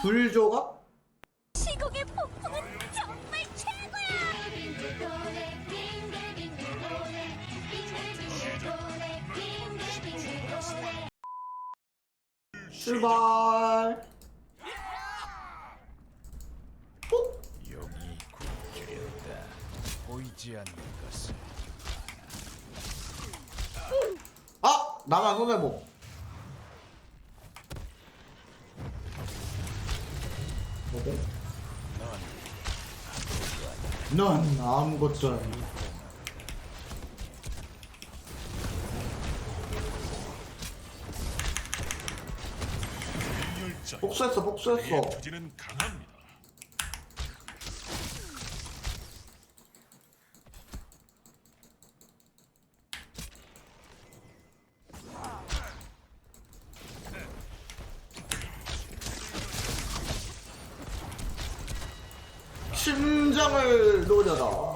불조각? 시국의 폭풍은 정말 최고야! 출발. 어? 용이 굶주렸다. 보이지 않는 것을 아! 나만 손해보. 뭐고? 넌 아무것도 아니야. 복수했어, 복수했어. 투지는 강합니다. 심장을 노려라.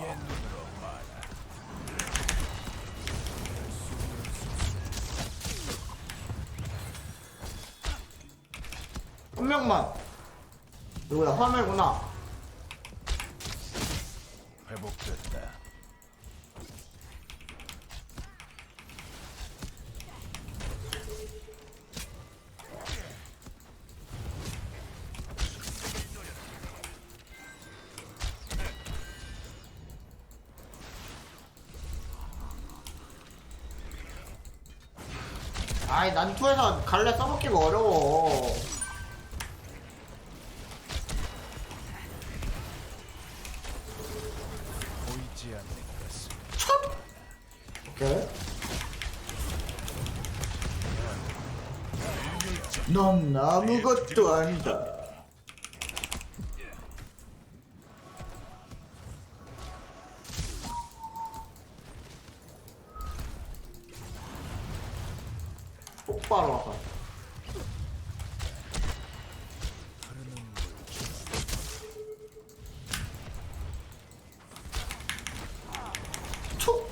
한 명만. 누구야? 화매구나. 회복됐다. 아이, 난투에서 갈래 써먹기가 어려워. 보이지 않는 첫! 오케이. 넌 아무것도 아니다. 똑바로 와서. 촉!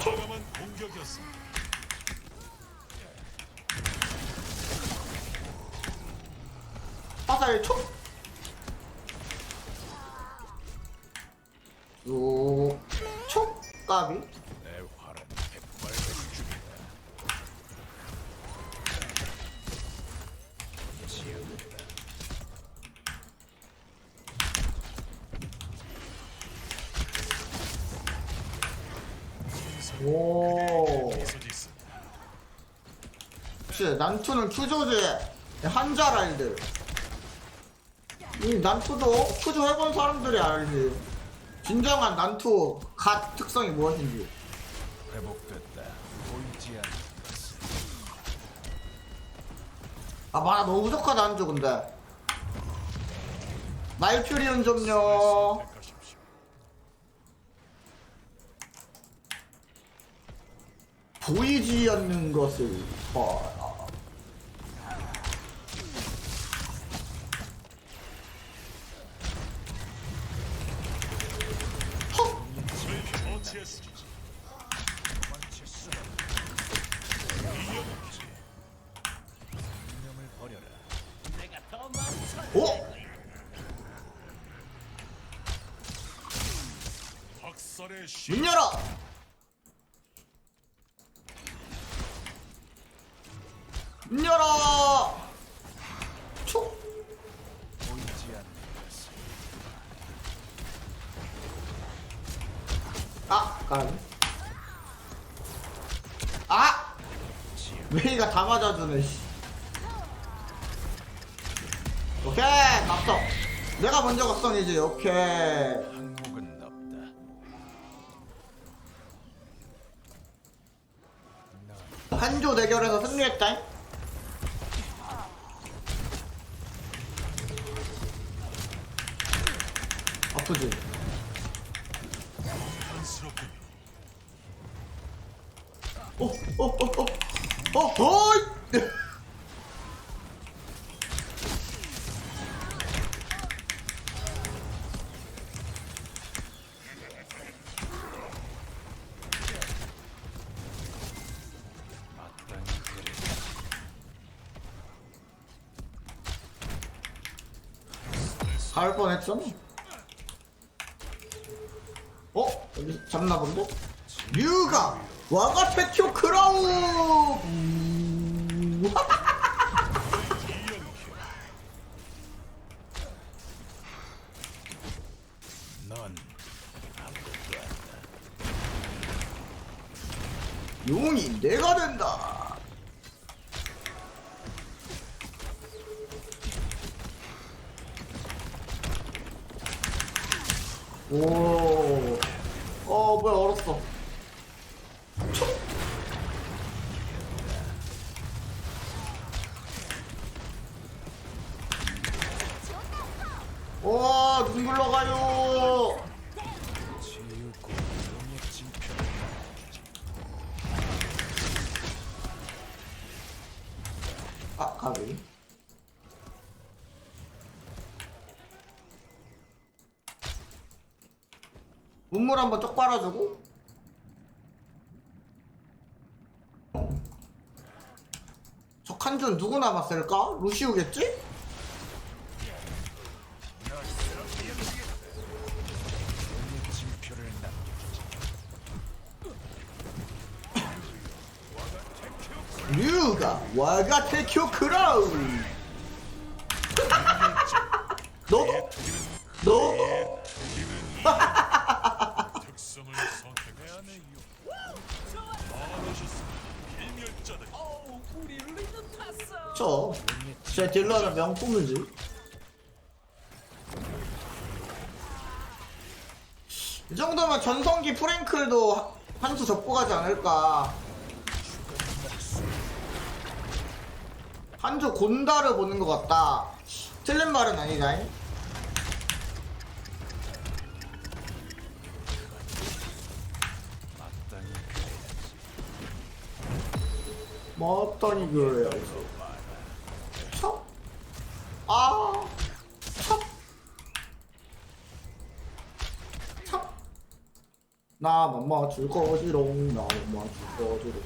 과감한 공격이었습니다. 오. 그치, 난투는 큐조제 한자랄들. 이 난투도 큐조 해본 사람들이 알지. 진정한 난투 갓 특성이 무엇인지. 회복됐다. 보이지 아, 만화 너무 부족하다, 한조, 근데. 말퓨리온 좀요. 가십시오. 보이지 않는 것을 봐라. 시문 열어! 열어! 촉! 아! 까비. 아! 메이가 다 맞아주네, 씨. 오케이! 갔어. 내가 먼저 갔어이지 오케이. 항목은 없다. 넌 한조 대결에서 승리했다. 안쓰럽군요. 어, 어, 어, 어, 어, 그래. 갈 뻔했잖아. 어? 여기 잡나 본데? 류가 와가 테큐 크라우. 용이 내가 된다. 오. 어, 뭐야, 얼었어. 촉. 와, 눈 굴러가요. 아, 가비. 문물 한번 쪽 빨아주고. 적한준 누구 남았을까? 루시우겠지? 류가 와가 테큐 크라우. 너? 너? 특성을 일멸자들. 저. 제 딜러는 명품이지. 이 정도면 전성기 프랭클도 한 수 접고 가지 않을까. 한주 곤다를 보는 것 같다. 틀린 말은 아니다. 마 맞다니 그래야지. 척. 아. 척. 척. 나만 맞출 거지롱. 나만 맞출 거지롱.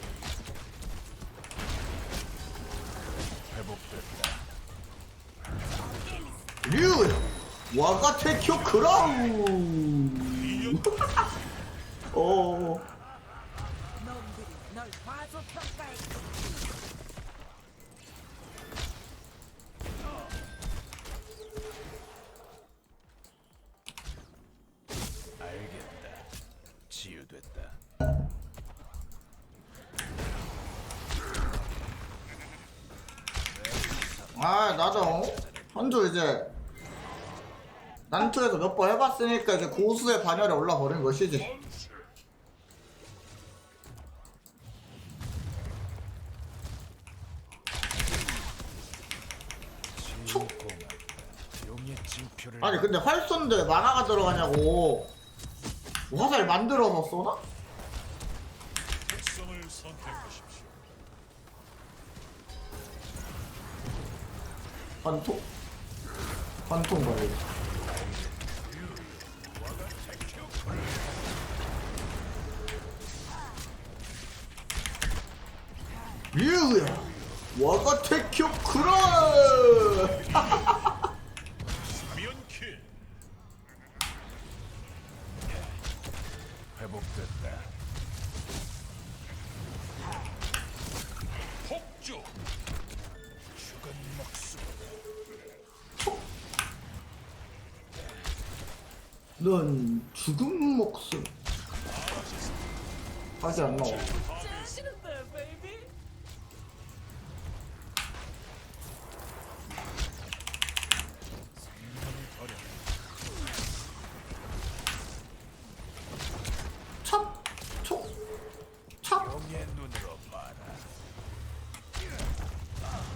류 와가 테큐 크라우. 어. 아 나도. 한주 이제 난투에서 몇 번 해봤으니까 이제 고수의 반열에 올라버린 것이지. 아니 근데 활 쏜데 만화가 들어가냐고. 화살 만들어서 쏘나? 관통? 관통 발리 류야 와가 테큐 크라 넌 죽은 목숨 다시 안 나와.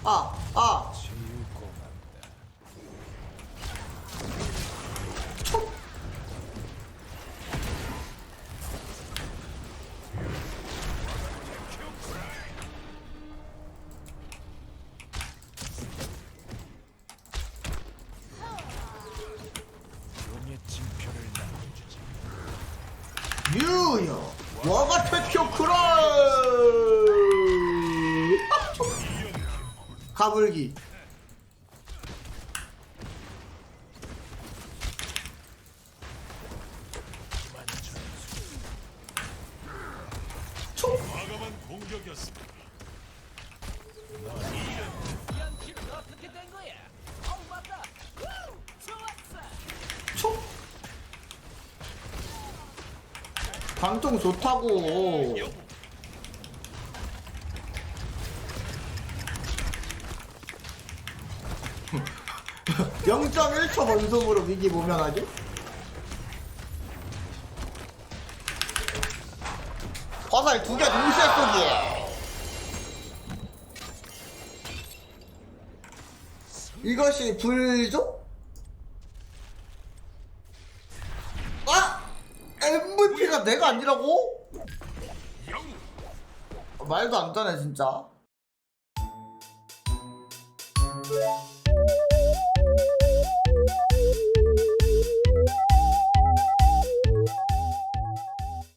아! 아! 뉴요 워가테쿄 크롤 가불기 공격이었습니다. 관통 좋다고 0.1초 번속으로 위기 모면하기? 화살 두 개 동시에 쏘기 이것이 불조? 아! MVP가 내가 아니라고? 말도 안 되네 진짜